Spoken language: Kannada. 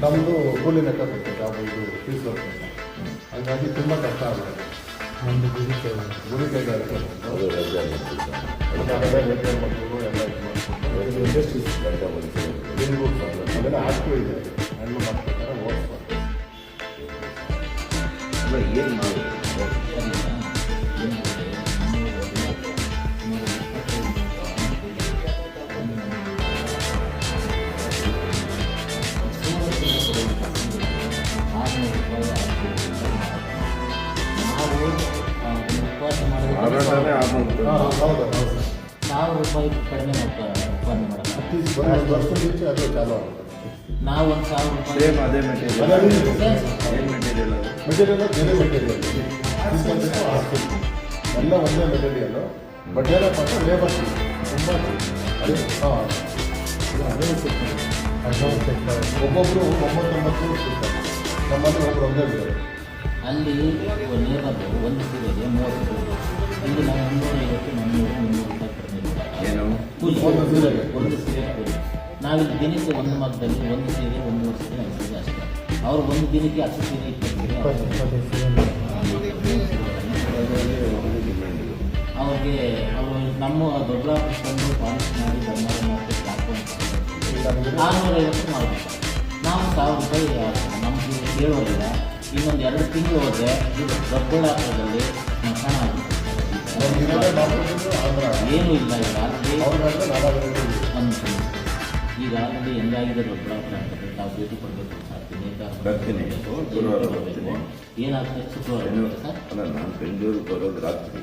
ನಮ್ಮದು ಕೂಲಿ ಲೆಕ್ಕ ಜಾಬ್ ಇದು ಫೀಸ್ ವರ್ಕ್ ಹಂಗಾಗಿ ತುಂಬ ಕಷ್ಟ ಆಗುತ್ತೆ ನಮ್ಮದು ಗುಡಿ ಗುರಿ ಗುಡಿ ಕೈಗಾರಿಕೆ ರಿಪೇರ್ ಎಲ್ಲ ಇದು ಮಾಡ್ಕೊಂಡು ಇಂಡಸ್ಟ್ರೀಸ್ ಅದೆಲ್ಲ ಇದೆ ಹ್ಯಾಂಡ್ಲ್ ಮಾಡ್ತಾರೆ ಓಡಿಸ್ತಾರೆ. ಏನು ಮಾಡಿ? ಮಾಡಿದ್ರೆ ಹೌದು ರೂಪಾಯಿ ಕಡಿಮೆ ಉತ್ಪಾದನೆ ಮಾಡೋದು ನಾವು ಒಂದು ಸಾವಿರ ರೂಪಾಯಿ ಸೇಮ್ ಅದೇ ಮೆಟೀರಿಯಲ್ ಮೆಟೀರಿಯಲ್ ಅದು ಮೆಟೀರಿಯಲ್ ಬೇರೆ ಎಲ್ಲ ಒಂದೇ ಮೆಟೀರಿಯಲ್ ಬಟ್ ಏನಪ್ಪ ಅಂದರೆ ಲೇಬರ್ ತುಂಬ ಹಾಂ. ಒಬ್ಬೊಬ್ಬರು ಒಂಬತ್ತೊಂಬತ್ತು ಸಿಗ್ತಾರೆ. ನಮ್ಮಲ್ಲಿ ಒಬ್ಬರು ಒಂದೇ ಬೇರೆ ಅಲ್ಲಿ ಲೇಬರ್ ಒಂದು ಸೀರೆಗೆ ಮೂವತ್ತು ಇಲ್ಲಿ ನಾವು ಮುನ್ನೂರ ಐವತ್ತು ಮುನ್ನೂರು ಮುನ್ನೂರು ರೂಪಾಯಿ ಕಡಿಮೆ ಒಂದು ಸೀರೆ ಕೂಲಿ. ನಾವಿಲ್ಲಿ ದಿನಕ್ಕೆ ಒಂದು ಮಗದಲ್ಲಿ ಒಂದು ಸೀರೆ ಒಂದೂವರೆ ಸೀರೆ ಐದು ಸೀರೆ ಅಷ್ಟೇ. ಅವ್ರು ಒಂದು ದಿನಕ್ಕೆ ಹತ್ತು ಸೀರೆ ಅವ್ರಿಗೆ ಅವರು ನಮ್ಮ ದೊಡ್ಡ ತಂದು ಪಾಲಿಸ್ ಮಾಡಿ ಬಂಗಾರ ಮಾರ್ಕೆಟ್ ಹಾಕೊಂಡು ಆರುನೂರೈವತ್ತು ಮಾಡಬೇಕು ನಾವು ಸಾವಿರ ರೂಪಾಯಿ. ನಮಗೆ ಕೇಳೋದಿಲ್ಲ ಇನ್ನೊಂದು ಎರಡು ತಿಂಗಳು ಹೋದರೆ ದೊಡ್ಡಬಳ್ಳಾಪುರದಲ್ಲಿ ಆಗುತ್ತೆ. ನಮ್ಗಿರೋದೇ ಡಾಕ್ಟರ್ಗಳು ಏನೂ ಇಲ್ಲ ಈಗ. ಒಂದು ಈಗ ಅಲ್ಲಿ ಹೆಂಗಾಗಿದೆ ದೊಡ್ಡಬಳ್ಳಾಪುರ ಅಂತಂದ್ರೆ ನಾವು ಭೇಟಿ ಕೊಡಬೇಕು ಬರ್ತೀನಿ. ಗುರುವಾರ ಬರ್ತೀನಿ. ಏನಾಗ್ತದೆ ಶುಕ್ರವಾರ ಏನು ಸರ್ ಅಲ್ಲ ನಾನು ಬೆಂಗಳೂರಿಗೆ ಬರೋದು ರಾತ್ರಿ.